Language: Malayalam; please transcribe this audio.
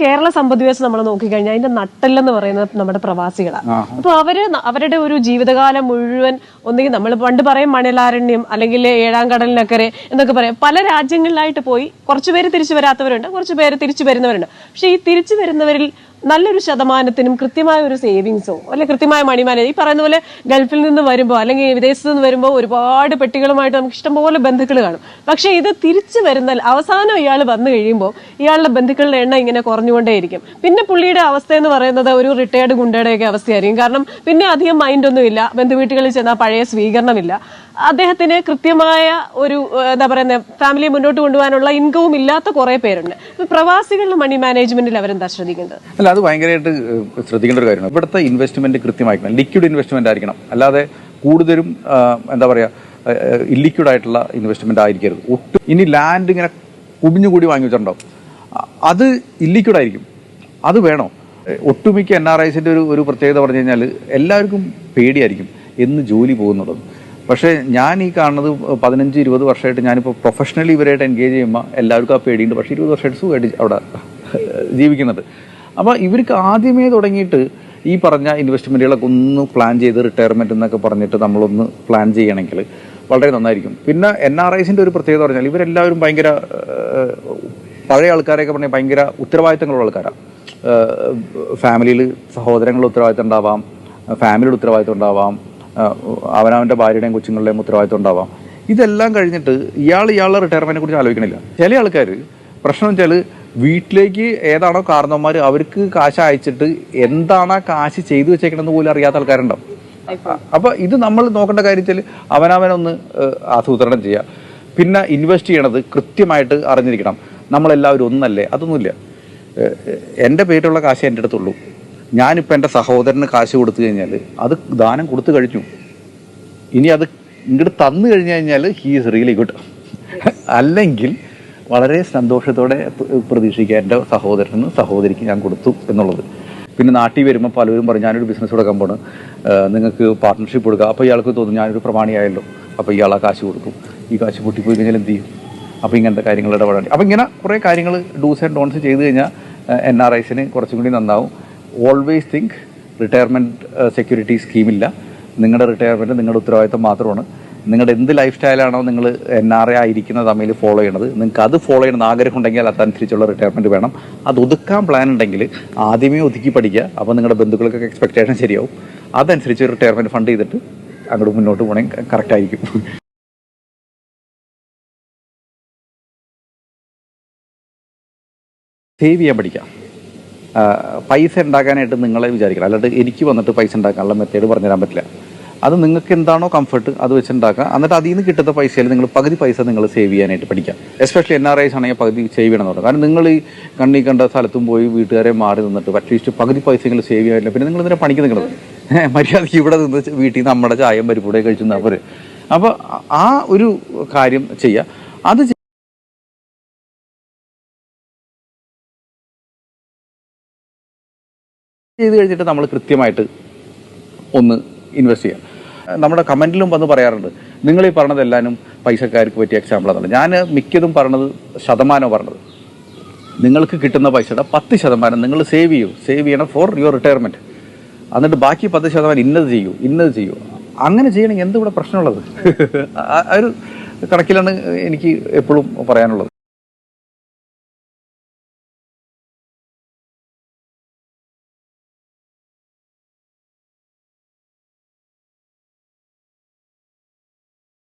കേരള സമ്പദ് വ്യവസ്ഥ നമ്മൾ നോക്കിക്കഴിഞ്ഞാൽ അതിന്റെ നട്ടെല്ലെന്ന് പറയുന്നത് നമ്മുടെ പ്രവാസികളാണ് അപ്പൊ അവർ അവരുടെ ഒരു ജീവിതകാലം മുഴുവൻ ഒന്നുകിൽ നമ്മൾ പണ്ട് പറയും മണലാരണ്യം അല്ലെങ്കിൽ ഏഴാം കടലിനക്കരെ എന്നൊക്കെ പറയാം. പല രാജ്യങ്ങളിലായിട്ട് പോയി കുറച്ചുപേര് തിരിച്ചു വരാത്തവരുണ്ട് കുറച്ചുപേര് തിരിച്ചു വരുന്നവരുണ്ട്. പക്ഷെ ഈ തിരിച്ചു വരുന്നവരിൽ നല്ലൊരു ശതമാനത്തിനും കൃത്യമായ ഒരു സേവിങ്സോ അല്ലെ കൃത്യമായ മണി മാനേജ് ഈ പറയുന്ന പോലെ ഗൾഫിൽ നിന്ന് വരുമ്പോൾ അല്ലെങ്കിൽ വിദേശത്ത് നിന്ന് വരുമ്പോൾ ഒരുപാട് പെട്ടികളുമായിട്ട് നമുക്ക് ഇഷ്ടംപോലെ ബന്ധുക്കൾ കാണും. പക്ഷേ ഇത് തിരിച്ചു വരുന്ന അവസാനം ഇയാൾ വന്നു കഴിയുമ്പോൾ ഇയാളുടെ ബന്ധുക്കളുടെ എണ്ണം ഇങ്ങനെ കുറഞ്ഞുകൊണ്ടേയിരിക്കും. പിന്നെ പുള്ളിയുടെ അവസ്ഥ എന്ന് പറയുന്നത് ഒരു റിട്ടയർഡ് ഗുണ്ടയുടെയൊക്കെ അവസ്ഥയായിരിക്കും. കാരണം പിന്നെ അധികം മൈൻഡ് ഒന്നുമില്ല. ബന്ധുവീട്ടുകളിൽ ചെന്നാൽ പഴയ സ്വീകരണമില്ല. അദ്ദേഹത്തിന് കൃത്യമായ ഒരു എന്താ പറയുന്നത് ഫാമിലിയെ മുന്നോട്ട് കൊണ്ടുപോകാനുള്ള ഇൻകവും ഇല്ലാത്ത കുറെ പേരുണ്ട്. പ്രവാസികളുടെ മണി മാനേജ്മെന്റിൽ അവരെന്താ ശ്രദ്ധിക്കേണ്ടത്? അല്ല അത് ഭയങ്കരമായിട്ട് ശ്രദ്ധിക്കേണ്ട ഒരു കാര്യമാണ്. ഇവിടുത്തെ ഇൻവെസ്റ്റ്മെന്റ് കൃത്യമായിരിക്കണം. ലിക്വിഡ് ഇൻവെസ്റ്റ്മെന്റ് ആയിരിക്കണം. അല്ലാതെ കൂടുതലും എന്താ പറയുക ഇല്ലിക്വിഡ് ആയിട്ടുള്ള ഇൻവെസ്റ്റ്മെന്റ് ആയിരിക്കരുത്. ഒട്ടും ഇനി ലാൻഡ് ഇങ്ങനെ കുമിഞ്ഞുകൂടി വാങ്ങി വെച്ചിട്ടുണ്ടാവും അത് ഇല്ലിക്വിഡ് ആയിരിക്കും. അത് വേണോ? ഒട്ടുമിക്ക എൻ ആർ ഐസിന്റെ ഒരു ഒരു പ്രത്യേകത പറഞ്ഞു കഴിഞ്ഞാൽ എല്ലാവർക്കും പേടിയായിരിക്കും. എന്ന് ജോലി പോകുന്നത്. പക്ഷേ ഞാൻ ഈ കാണുന്നത് പതിനഞ്ച് ഇരുപത് വർഷമായിട്ട് ഞാനിപ്പോൾ പ്രൊഫഷണലി ഇവരായിട്ട് എൻഗേജ് ചെയ്യുമ്പോൾ എല്ലാവർക്കും ആ പേടിയുണ്ട്. പക്ഷേ ഇരുപത് വർഷമായിട്ട് സുഖമായിട്ട് അവിടെ ജീവിക്കുന്നത്. അപ്പോൾ ഇവർക്ക് ആദ്യമേ തുടങ്ങിയിട്ട് ഈ പറഞ്ഞ ഇൻവെസ്റ്റ്മെന്റുകളൊക്കെ ഒന്ന് പ്ലാൻ ചെയ്ത് റിട്ടയർമെന്റ് എന്നൊക്കെ പറഞ്ഞിട്ട് നമ്മളൊന്ന് പ്ലാൻ ചെയ്യണമെങ്കിൽ വളരെ നന്നായിരിക്കും. പിന്നെ എൻ ആർ ഐസിന്റെ ഒരു പ്രത്യേകത പറഞ്ഞാൽ ഇവരെല്ലാവരും ഭയങ്കര പഴയ ആൾക്കാരെയൊക്കെ പറഞ്ഞാൽ ഭയങ്കര ഉത്തരവാദിത്തങ്ങളുള്ള ആൾക്കാരാണ് ഫാമിലിയിൽ സഹോദരങ്ങളുടെ ഉത്തരവാദിത്തം ഉണ്ടാവാം ഫാമിലിയുടെ ഉത്തരവാദിത്തം ഉണ്ടാവാം അവനവന്റെ ഭാര്യയുടെയും കൊച്ചുങ്ങളുടെയും ഉത്തരവാദിത്വം ഉണ്ടാവാം. ഇതെല്ലാം കഴിഞ്ഞിട്ട് ഇയാൾ ഇയാളുടെ റിട്ടയർമെന്റിനെ കുറിച്ച് ആലോചിക്കണില്ല. ചില ആൾക്കാർ പ്രശ്നം വെച്ചാൽ വീട്ടിലേക്ക് ഏതാണോ കാരണവന്മാർ അവർക്ക് കാശ് അയച്ചിട്ട് എന്താണ് ആ കാശ് ചെയ്തു വെച്ചേക്കണമെന്ന് പോലും അറിയാത്ത ആൾക്കാരുണ്ടാവും. അപ്പോൾ ഇത് നമ്മൾ നോക്കേണ്ട കാര്യത്തിൽ അവനവനൊന്ന് ആസൂത്രണം ചെയ്യുക പിന്നെ ഇൻവെസ്റ്റ് ചെയ്യണത് കൃത്യമായിട്ട് അറിഞ്ഞിരിക്കണം. നമ്മളെല്ലാവരും ഒന്നല്ലേ? അതൊന്നുമില്ല. എന്റെ പേരിലുള്ള കാശ് എന്റെ അടുത്തുള്ളൂ. ഞാനിപ്പോൾ എന്റെ സഹോദരന് കാശ് കൊടുത്തു കഴിഞ്ഞാൽ അത് ദാനം കൊടുത്തു കഴിഞ്ഞു. ഇനി അത് ഇങ്ങോട്ട് തന്നു കഴിഞ്ഞു കഴിഞ്ഞാൽ ഹീ ഈസ് റിയലി ഗുഡ് അല്ലെങ്കിൽ വളരെ സന്തോഷത്തോടെ പ്ര- പ്രതീക്ഷിക്കുക എന്റെ സഹോദരന് സഹോദരിക്ക് ഞാൻ കൊടുത്തു എന്നുള്ളത്. പിന്നെ നാട്ടിൽ വരുമ്പോൾ പലരും പറയും ഞാനൊരു ബിസിനസ് കൊടുക്കാൻ പോണ്. നിങ്ങൾക്ക് പാർട്ട്ണർഷിപ്പ് കൊടുക്കുക അപ്പോൾ ഇയാൾക്ക് തോന്നും ഞാനൊരു പ്രമാണിയായല്ലോ. അപ്പോൾ ഇയാൾ ആ കാശ് കൊടുക്കും. ഈ കാശ് പൊട്ടിപ്പോയി കഴിഞ്ഞാൽ എന്ത് ചെയ്യും? അപ്പോൾ ഇങ്ങനത്തെ കാര്യങ്ങൾ ഇടപെടേണ്ടി. അപ്പോൾ ഇങ്ങനെ കുറേ കാര്യങ്ങൾ ഡൂസ് ആൻഡ് ഡോൺസ് ചെയ്ത് കഴിഞ്ഞാൽ എൻ ആർ ഐസിന് കുറച്ചും കൂടി നന്നാവും. ഓൾവേസ് തിങ്ക് റിട്ടയർമെന്റ് സെക്യൂരിറ്റി സ്കീമില്ല നിങ്ങളുടെ റിട്ടയർമെന്റ് നിങ്ങളുടെ ഉത്തരവാദിത്തം മാത്രമാണ്. നിങ്ങളുടെ എന്ത് ലൈഫ് സ്റ്റൈലാണോ നിങ്ങൾ എൻ ആർ എ ആയിരിക്കുന്ന തമ്മിൽ ഫോളോ ചെയ്യണത്. നിങ്ങൾക്ക് അത് ഫോളോ ചെയ്യണമെന്ന് ആഗ്രഹം ഉണ്ടെങ്കിൽ അതനുസരിച്ചുള്ള റിട്ടയർമെന്റ് വേണം. അത് ഒതുക്കാൻ പ്ലാൻ ഉണ്ടെങ്കിൽ ആദ്യമേ ഒതുക്കി പഠിക്കുക. അപ്പോൾ നിങ്ങളുടെ ബന്ധുക്കൾക്കൊക്കെ എക്സ്പെക്റ്റേഷൻ ശരിയാവും. അതനുസരിച്ച് റിട്ടയർമെന്റ് ഫണ്ട് ചെയ്തിട്ട് അങ്ങോട്ട് മുന്നോട്ട് പോകണമെങ്കിൽ കറക്റ്റായിരിക്കും സേവ് ചെയ്യാൻ പഠിക്കാം. പൈസ ഉണ്ടാക്കാനായിട്ട് നിങ്ങളെ വിചാരിക്കണം. അല്ലാണ്ട് എനിക്ക് വന്നിട്ട് പൈസ ഉണ്ടാക്കാനുള്ള മെത്തേഡ് പറഞ്ഞുതരാൻ പറ്റില്ല. അത് നിങ്ങൾക്ക് എന്താണോ കംഫർട്ട് അത് വെച്ച് ഉണ്ടാക്കുക എന്നിട്ട് അതിൽ നിന്ന് കിട്ടുന്ന പൈസയിൽ നിങ്ങൾ പകുതി പൈസ നിങ്ങൾ സേവ് ചെയ്യാനായിട്ട് പഠിക്കാം. എസ്പെഷ്യലി എൻ ആർ ഐസ് ആണെങ്കിൽ പകുതി സേവ് ചെയ്യണം എന്ന് കാരണം നിങ്ങൾ ഈ കണ്ണി കണ്ട സ്ഥലത്തും പോയി വീട്ടുകാരെ മാറി നിന്നിട്ട് അറ്റ്ലീസ്റ്റ് പകുതി പൈസ നിങ്ങൾ സേവ് ചെയ്യാനില്ല പിന്നെ നിങ്ങൾ ഇതിനെ പണിക്ക് നിൽക്കുന്നത്? മര്യാദയ്ക്ക് ഇവിടെ നിന്ന് വീട്ടിൽ നമ്മുടെ ചായയും പരിപ്പൂടെ കഴിച്ചു അവർ അപ്പോൾ ആ ഒരു കാര്യം ചെയ്യുക അത് ചെയ്ത് കഴിഞ്ഞിട്ട് നമ്മൾ കൃത്യമായിട്ട് ഒന്ന് ഇൻവെസ്റ്റ് ചെയ്യാം. നമ്മുടെ കമന്റിലും വന്ന് പറയാറുണ്ട് നിങ്ങൾ ഈ പറഞ്ഞതെല്ലാനും പൈസക്കാർക്ക് പറ്റിയ എക്സാമ്പിളാണ് ഞാൻ മിക്കതും പറഞ്ഞത് ശതമാനം പറഞ്ഞത്. നിങ്ങൾക്ക് കിട്ടുന്ന പൈസയുടെ പത്ത് ശതമാനം നിങ്ങൾ സേവ് ചെയ്യൂ. സേവ് ചെയ്യണം ഫോർ യുവർ റിട്ടയർമെന്റ് എന്നിട്ട് ബാക്കി പത്ത് ശതമാനം ഇന്നത് ചെയ്യൂ ഇന്നത് ചെയ്യൂ. അങ്ങനെ ചെയ്യണമെങ്കിൽ എന്ത് ഇവിടെ പ്രശ്നമുള്ളത്? ആ ഒരു കണക്കിലാണ് എനിക്ക് എപ്പോഴും പറയാനുള്ളത്.